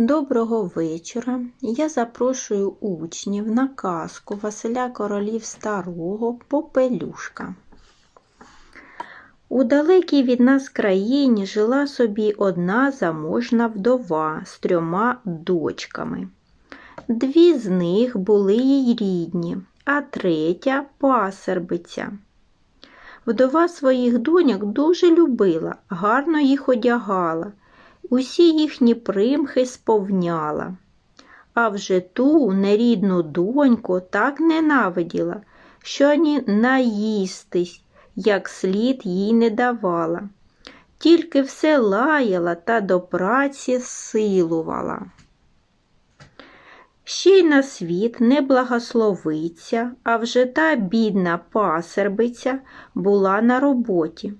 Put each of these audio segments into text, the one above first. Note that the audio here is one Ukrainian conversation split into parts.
Доброго вечора. Я запрошую учнів на казку Василя Королів Старого Попелюшка. У далекій від нас країні жила собі одна заможна вдова з трьома дочками. Дві з них були їй рідні, а третя пасербиця. Вдова своїх доньок дуже любила, гарно їх одягала усі їхні примхи сповняла. А вже ту нерідну доньку так ненавиділа, що ані наїстись, як слід їй не давала, тільки все лаяла та до праці силувала. Ще й на світ не благословиться, а вже та бідна пасербиця була на роботі.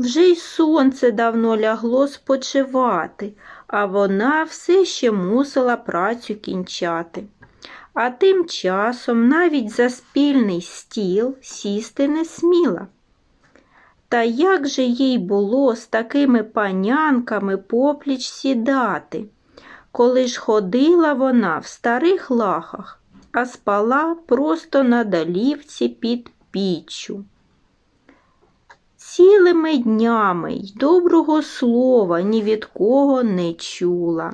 Вже й сонце давно лягло спочивати, а вона все ще мусила працю кінчати. А тим часом навіть за спільний стіл сісти не сміла. Та як же їй було з такими панянками попліч сідати, коли ж ходила вона в старих лахах, а спала просто на долівці під піччю. Цілими днями й доброго слова ні від кого не чула,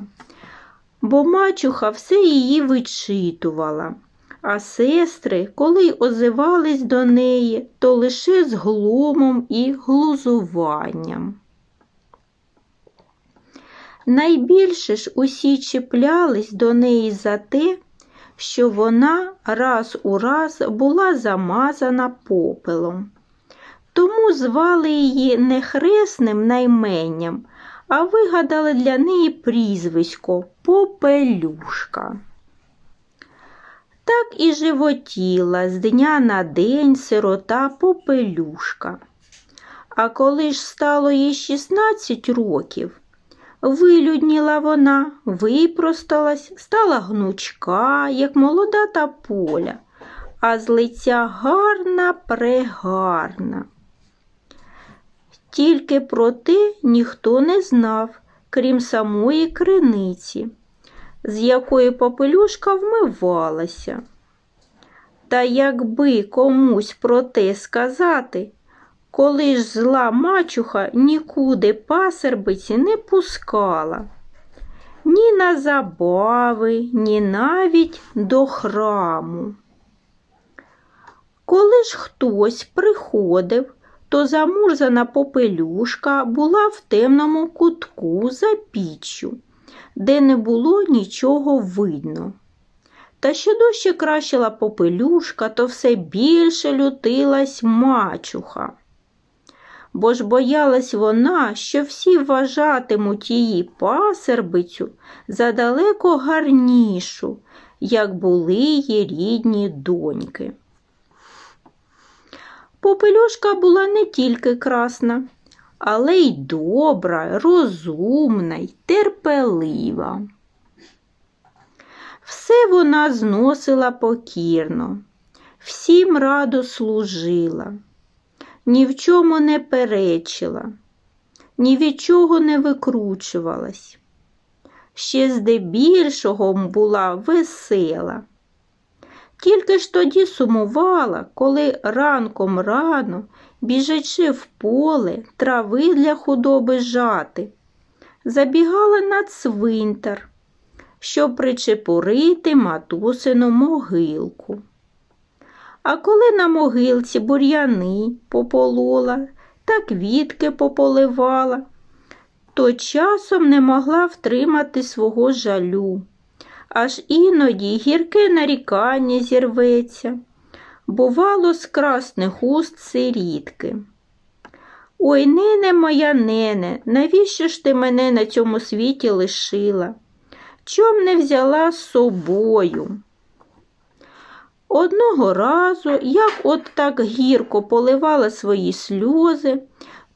бо мачуха все її вичитувала, а сестри, коли озивались до неї, то лише з глумом і глузуванням. Найбільше ж усі чіплялись до неї за те, що вона раз у раз була замазана попелом. Тому звали її не хресним найменням, а вигадали для неї прізвисько Попелюшка. Так і животіла з дня на день сирота Попелюшка. А коли ж стало їй 16 років, вилюдніла вона, випросталась, стала гнучка, як молода та поля, а з лиця гарна прегарна. Тільки про те ніхто не знав, крім самої криниці, з якої попелюшка вмивалася. Та якби комусь про те сказати, коли ж зла мачуха нікуди пасербиці не пускала, ні на забави, ні навіть до храму. Коли ж хтось приходив, то замурзана попелюшка була в темному кутку за піччю, де не було нічого видно. Та що дужче кращила попелюшка, то все більше лютилась мачуха. Бо ж боялась вона, що всі вважатимуть її пасербицю за далеко гарнішу, як були її рідні доньки. Попелюшка була не тільки красна, але й добра, розумна й терпелива. Все вона зносила покірно, всім радо служила, ні в чому не перечила, ні від чого не викручувалась. Ще здебільшого була весела. Тільки ж тоді сумувала, коли ранком рано, біжачи в поле, трави для худоби жати, забігала на цвинтар, щоб причепурити матусину могилку. А коли на могилці бур'яни пополола та квітки пополивала, то часом не могла втримати свого жалю аж іноді гірке нарікання зірветься, бувало, з красних уст сирітки. Ой, нене моя нене, навіщо ж ти мене на цьому світі лишила? Чом не взяла з собою? Одного разу, як от так гірко поливала свої сльози,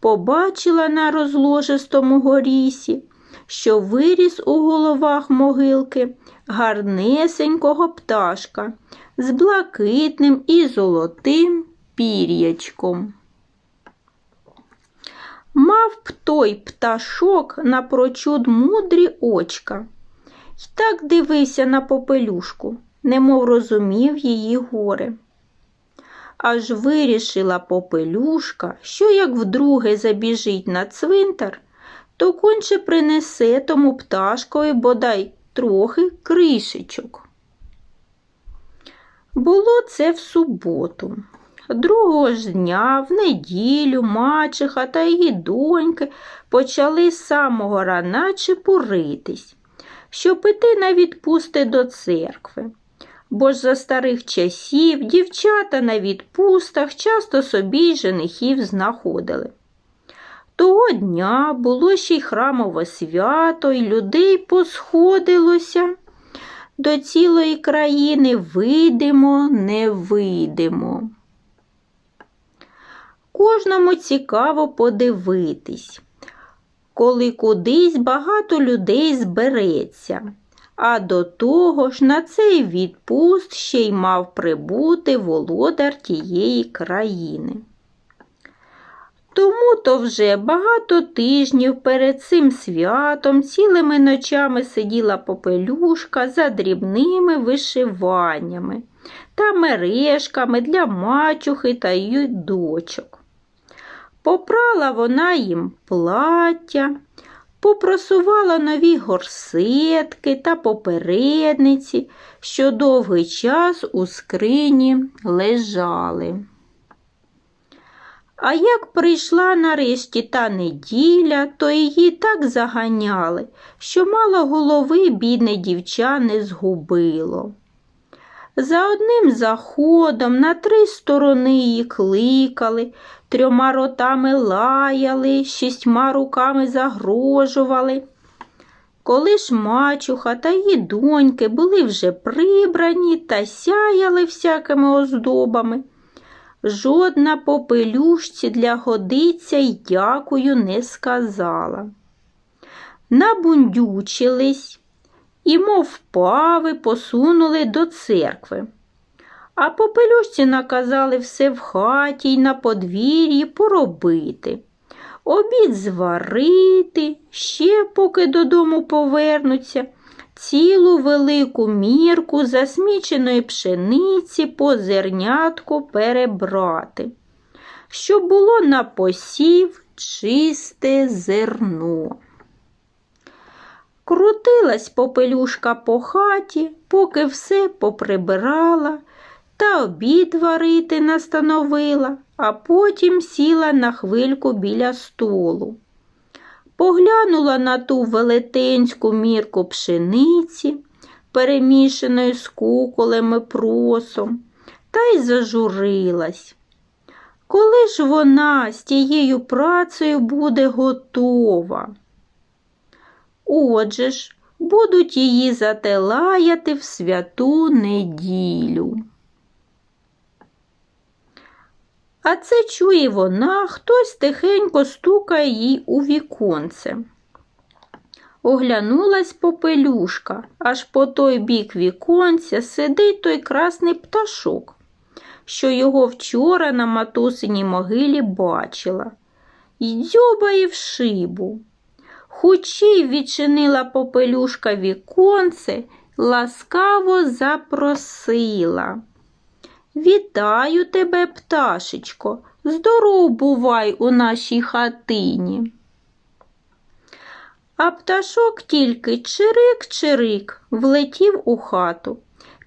побачила на розложистому горісі, що виріс у головах могилки гарнесенького пташка з блакитним і золотим пір'ячком. Мав б той пташок напрочуд мудрі очка, й так дивився на попелюшку, немов розумів її горе. Аж вирішила попелюшка, що як вдруге забіжить на цвинтар, то конче принесе тому пташкові бодай трохи кришечок. Було це в суботу. Другого ж дня, в неділю, мачеха та її доньки почали з самого рана чепуритись, щоб іти на відпусти до церкви. Бо ж за старих часів дівчата на відпустах часто собі женихів знаходили. Того дня було ще й храмове свято, і людей посходилося. До цілої країни вийдемо, не вийдемо. Кожному цікаво подивитись, коли кудись багато людей збереться, а до того ж на цей відпуст ще й мав прибути володар тієї країни. Тому то вже багато тижнів перед цим святом цілими ночами сиділа попелюшка за дрібними вишиваннями та мережками для мачухи та її дочок. Попрала вона їм плаття, попросувала нові горсетки та попередниці, що довгий час у скрині лежали. А як прийшла нарешті та неділя, то її так заганяли, що мало голови бідне дівча не згубило. За одним заходом на три сторони її кликали, трьома ротами лаяли, шістьма руками загрожували. Коли ж мачуха та її доньки були вже прибрані та сяяли всякими оздобами, жодна попелюшці для годиця й дякую не сказала. Набундючились і, мов пави, посунули до церкви. А попелюшці наказали все в хаті й на подвір'ї поробити. Обід зварити, ще поки додому повернуться, цілу велику мірку засміченої пшениці по зернятку перебрати, щоб було на посів чисте зерно. Крутилась попелюшка по хаті, поки все поприбирала та обід варити настановила, а потім сіла на хвильку біля столу. Поглянула на ту велетенську мірку пшениці, перемішаної з куколем і просом, та й зажурилась. Коли ж вона з тією працею буде готова? Отже ж, будуть її зателаяти в святу неділю. А це чує вона, хтось тихенько стукає їй у віконце. Оглянулась попелюшка, аж по той бік віконця сидить той красний пташок, що його вчора на матусиній могилі бачила, й дзьобає в шибу. Хучій відчинила попелюшка віконце, ласкаво запросила. Вітаю тебе, пташечко, здоров бувай у нашій хатині. А пташок тільки чирик-чирик влетів у хату,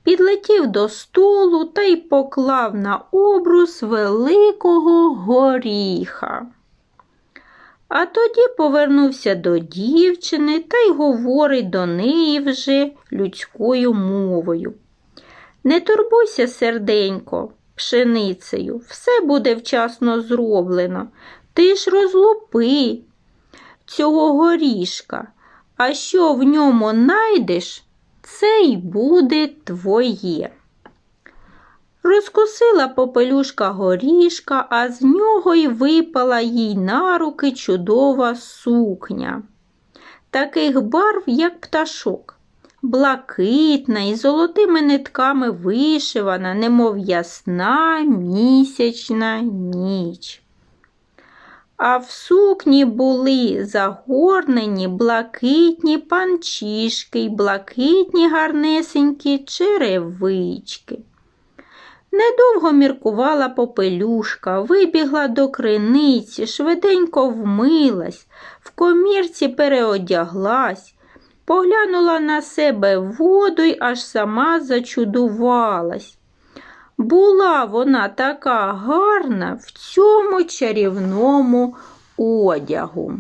підлетів до столу та й поклав на обрус великого горіха. А тоді повернувся до дівчини та й говорить до неї вже людською мовою. Не турбуйся, серденько, пшеницею, все буде вчасно зроблено. Ти ж розлупи цього горішка, а що в ньому найдеш, це й буде твоє. Розкусила попелюшка горішка, а з нього й випала їй на руки чудова сукня, таких барв, як пташок блакитна і золотими нитками вишивана, немов ясна місячна ніч. а в сукні були загорнені блакитні панчішки й блакитні гарнесенькі черевички. Недовго міркувала попелюшка, вибігла до криниці, швиденько вмилась, в комірці переодяглась, поглянула на себе воду й аж сама зачудувалась. Була вона така гарна в цьому чарівному одягу.